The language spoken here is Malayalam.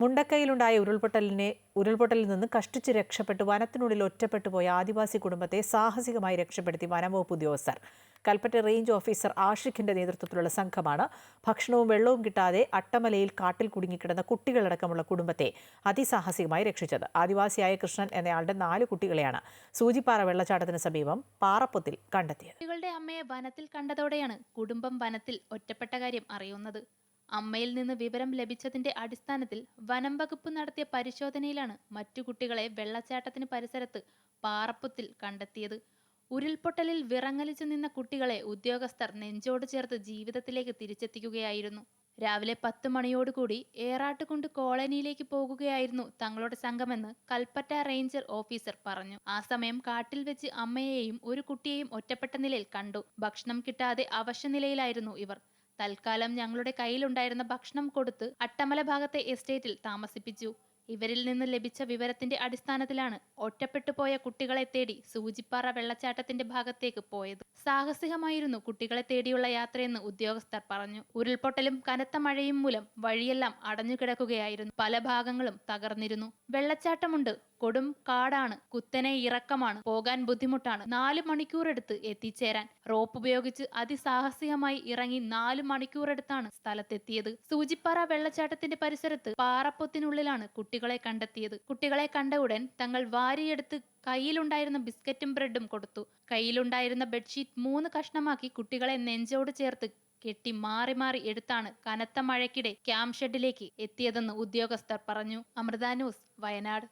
മുണ്ടക്കയിലുണ്ടായ ഉരുൾപൊട്ടലിനെ ഉരുൾപൊട്ടലിൽ നിന്ന് കഷ്ടിച്ച് രക്ഷപ്പെട്ട് വനത്തിനുള്ളിൽ ഒറ്റപ്പെട്ടു പോയ ആദിവാസി കുടുംബത്തെ സാഹസികമായി രക്ഷപ്പെടുത്തി വനംവകുപ്പ് ഉദ്യോഗസ്ഥർ. കൽപ്പറ്റ റേഞ്ച് ഓഫീസർ ആഷിഖിന്റെ നേതൃത്വത്തിലുള്ള സംഘമാണ് ഭക്ഷണവും വെള്ളവും കിട്ടാതെ അട്ടമലയിൽ കാട്ടിൽ കുടുങ്ങിക്കിടന്ന കുട്ടികളടക്കമുള്ള കുടുംബത്തെ അതിസാഹസികമായി രക്ഷിച്ചത്. ആദിവാസിയായ കൃഷ്ണൻ എന്നയാളുടെ നാല് കുട്ടികളെയാണ് സൂചിപ്പാറ വെള്ളച്ചാട്ടത്തിന് സമീപം പാറപ്പൊത്തിൽ കണ്ടെത്തിയത്. കുട്ടികളുടെ അമ്മയെ വനത്തിൽ കണ്ടതോടെയാണ് കുടുംബം വനത്തിൽ ഒറ്റപ്പെട്ട കാര്യം അറിയുന്നത്. അമ്മയിൽ നിന്ന് വിവരം ലഭിച്ചതിന്റെ അടിസ്ഥാനത്തിൽ വനം വകുപ്പ് നടത്തിയ പരിശോധനയിലാണ് മറ്റു കുട്ടികളെ വെള്ളച്ചാട്ടത്തിന് പരിസരത്ത് പാറപ്പുത്തിൽ കണ്ടെത്തിയത്. ഉരുൾപൊട്ടലിൽ വിറങ്ങലിച്ചു നിന്ന കുട്ടികളെ ഉദ്യോഗസ്ഥർ നെഞ്ചോട് ചേർത്ത് ജീവിതത്തിലേക്ക് തിരിച്ചെത്തിക്കുകയായിരുന്നു. രാവിലെ പത്ത് മണിയോടുകൂടി ഏറാട്ടുകുണ്ട് കോളനിയിലേക്ക് പോകുകയായിരുന്നു തങ്ങളുടെ സംഘമെന്ന് കൽപ്പറ്റ റേഞ്ചർ ഓഫീസർ പറഞ്ഞു. ആ സമയം കാട്ടിൽ വെച്ച് അമ്മയെയും ഒരു കുട്ടിയെയും ഒറ്റപ്പെട്ട നിലയിൽ കണ്ടു. ഭക്ഷണം കിട്ടാതെ അവശനിലയിലായിരുന്നു ഇവർ. തൽക്കാലം ഞങ്ങളുടെ കയ്യിലുണ്ടായിരുന്ന ഭക്ഷണം കൊടുത്ത് അട്ടമല ഭാഗത്തെ എസ്റ്റേറ്റിൽ താമസിപ്പിച്ചു. ഇവരിൽ നിന്ന് ലഭിച്ച വിവരത്തിന്റെ അടിസ്ഥാനത്തിലാണ് ഒറ്റപ്പെട്ടു പോയ കുട്ടികളെ തേടി സൂചിപ്പാറ വെള്ളച്ചാട്ടത്തിന്റെ ഭാഗത്തേക്ക് പോയത്. സാഹസികമായിരുന്നു കുട്ടികളെ തേടിയുള്ള യാത്രയെന്ന് ഉദ്യോഗസ്ഥർ പറഞ്ഞു. ഉരുൾപൊട്ടലും കനത്ത മഴയും മൂലം വഴിയെല്ലാം അടഞ്ഞുകിടക്കുകയായിരുന്നു. പല ഭാഗങ്ങളും തകർന്നിരുന്നു. വെള്ളച്ചാട്ടമുണ്ട്. കൊടും കാടാണ്. കുത്തനെ ഇറക്കമാണ്. പോകാൻ ബുദ്ധിമുട്ടാണ്. നാല് മണിക്കൂറെടുത്ത് എത്തിച്ചേരാൻ. റോപ്പ് ഉപയോഗിച്ച് അതിസാഹസികമായി ഇറങ്ങി നാല് മണിക്കൂറെടുത്താണ് സ്ഥലത്തെത്തിയത്. സൂചിപ്പാറ വെള്ളച്ചാട്ടത്തിന്റെ പരിസരത്ത് പാറപ്പൊത്തിനുള്ളിലാണ് കുട്ടികളെ കണ്ടെത്തിയത്. കുട്ടികളെ കണ്ട ഉടൻ തങ്ങൾ വാരിയെടുത്ത് കയ്യിലുണ്ടായിരുന്ന ബിസ്ക്കറ്റും ബ്രെഡും കൊടുത്തു. കയ്യിലുണ്ടായിരുന്ന ബെഡ്ഷീറ്റ് മൂന്ന് കഷ്ണമാക്കി കുട്ടികളെ നെഞ്ചോട് ചേർത്ത് കെട്ടി മാറി മാറി എടുത്താണ് കനത്ത മഴയ്ക്കിടെ ക്യാമ്പ് ഷെഡിലേക്ക് എത്തിയതെന്ന് ഉദ്യോഗസ്ഥർ പറഞ്ഞു. അമൃത ന്യൂസ് വയനാട്.